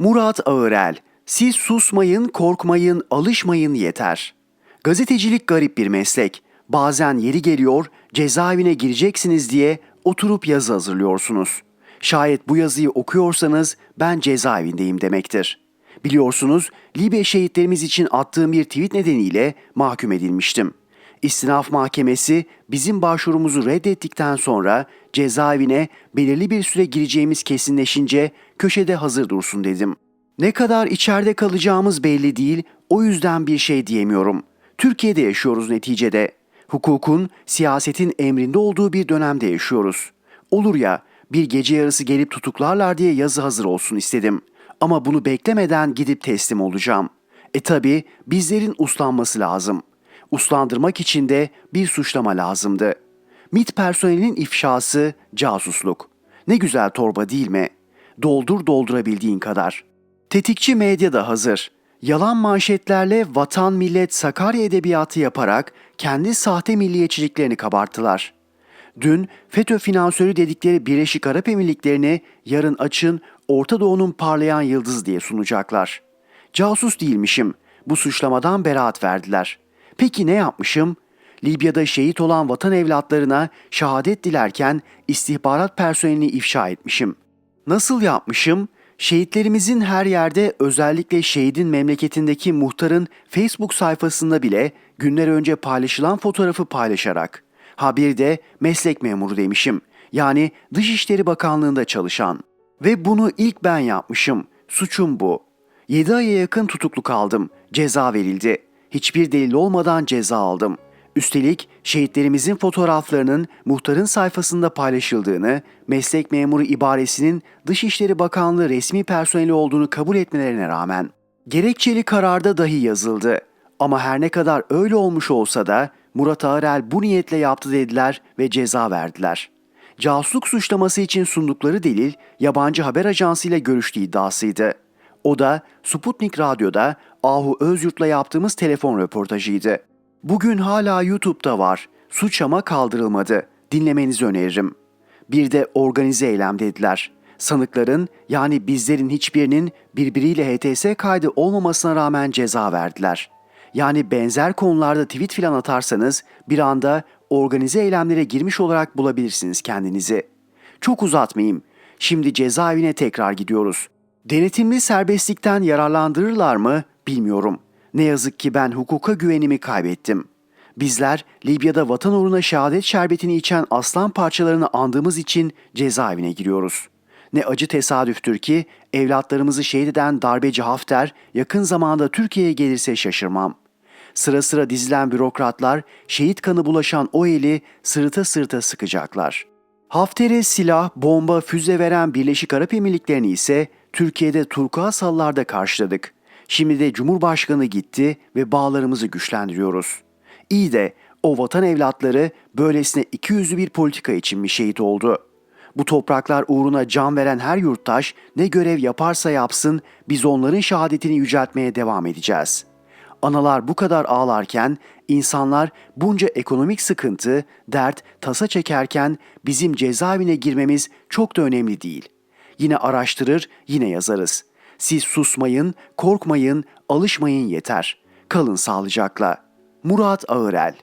Murat Ağırel, siz susmayın, korkmayın, alışmayın yeter. Gazetecilik garip bir meslek. Bazen yeri geliyor, cezaevine gireceksiniz diye oturup yazı hazırlıyorsunuz. Şayet bu yazıyı okuyorsanız ben cezaevindeyim demektir. Biliyorsunuz Libya şehitlerimiz için attığım bir tweet nedeniyle mahkum edilmiştim. İstinaf Mahkemesi bizim başvurumuzu reddettikten sonra cezaevine belirli bir süre gireceğimiz kesinleşince köşede hazır dursun dedim. Ne kadar içeride kalacağımız belli değil, o yüzden bir şey diyemiyorum. Türkiye'de yaşıyoruz neticede. Hukukun, siyasetin emrinde olduğu bir dönemde yaşıyoruz. Olur ya, bir gece yarısı gelip tutuklarlar diye yazı hazır olsun istedim. Ama bunu beklemeden gidip teslim olacağım. E tabi bizlerin uslanması lazım. Uslandırmak için de bir suçlama lazımdı. MIT personelinin ifşası casusluk. Ne güzel torba değil mi? Doldur doldurabildiğin kadar. Tetikçi medya da hazır. Yalan manşetlerle vatan millet Sakarya edebiyatı yaparak kendi sahte milliyetçiliklerini kabarttılar. Dün FETÖ finansörü dedikleri Birleşik Arap Emirlikleri'ni yarın açın Orta Doğu'nun parlayan yıldızı diye sunacaklar. Casus değilmişim. Bu suçlamadan beraat verdiler. Peki ne yapmışım? Libya'da şehit olan vatan evlatlarına şehadet dilerken istihbarat personelini ifşa etmişim. Nasıl yapmışım? Şehitlerimizin her yerde özellikle şehidin memleketindeki muhtarın Facebook sayfasında bile günler önce paylaşılan fotoğrafı paylaşarak. Ha bir de meslek memuru demişim. Yani Dışişleri Bakanlığı'nda çalışan. Ve bunu ilk ben yapmışım. Suçum bu. 7 aya yakın tutuklu kaldım. Ceza verildi. Hiçbir delil olmadan ceza aldım. Üstelik şehitlerimizin fotoğraflarının muhtarın sayfasında paylaşıldığını, meslek memuru ibaresinin Dışişleri Bakanlığı resmi personeli olduğunu kabul etmelerine rağmen. Gerekçeli kararda dahi yazıldı. Ama her ne kadar öyle olmuş olsa da Murat Ağrel bu niyetle yaptı dediler ve ceza verdiler. Casusluk suçlaması için sundukları delil yabancı haber ajansıyla görüştüğü iddiasıydı. O da Sputnik Radyo'da Ahu Özyurt'la yaptığımız telefon röportajıydı. Bugün hala YouTube'da var. Suç ama kaldırılmadı. Dinlemenizi öneririm. Bir de organize eylem dediler. Sanıkların yani bizlerin hiçbirinin birbiriyle HTS kaydı olmamasına rağmen ceza verdiler. Yani benzer konularda tweet filan atarsanız bir anda organize eylemlere girmiş olarak bulabilirsiniz kendinizi. Çok uzatmayayım. Şimdi cezaevine tekrar gidiyoruz. Denetimli serbestlikten yararlandırırlar mı bilmiyorum. Ne yazık ki ben hukuka güvenimi kaybettim. Bizler Libya'da vatan uğruna şehadet şerbetini içen aslan parçalarını andığımız için cezaevine giriyoruz. Ne acı tesadüftür ki evlatlarımızı şehit eden darbeci Hafter yakın zamanda Türkiye'ye gelirse şaşırmam. Sıra sıra dizilen bürokratlar şehit kanı bulaşan o eli sırıta sırıta sıkacaklar. Hafter'e silah, bomba, füze veren Birleşik Arap Emirlikleri'ni ise Türkiye'de turkuaz hallarda karşıladık. Şimdi de Cumhurbaşkanı gitti ve bağlarımızı güçlendiriyoruz. İyi de o vatan evlatları böylesine iki yüzlü bir politika için mi şehit oldu? Bu topraklar uğruna can veren her yurttaş ne görev yaparsa yapsın biz onların şehadetini yüceltmeye devam edeceğiz. Analar bu kadar ağlarken, insanlar bunca ekonomik sıkıntı, dert, tasa çekerken bizim cezaevine girmemiz çok da önemli değil. Yine araştırır, yine yazarız. Siz susmayın, korkmayın, alışmayın yeter. Kalın sağlıcakla. Murat Ağırel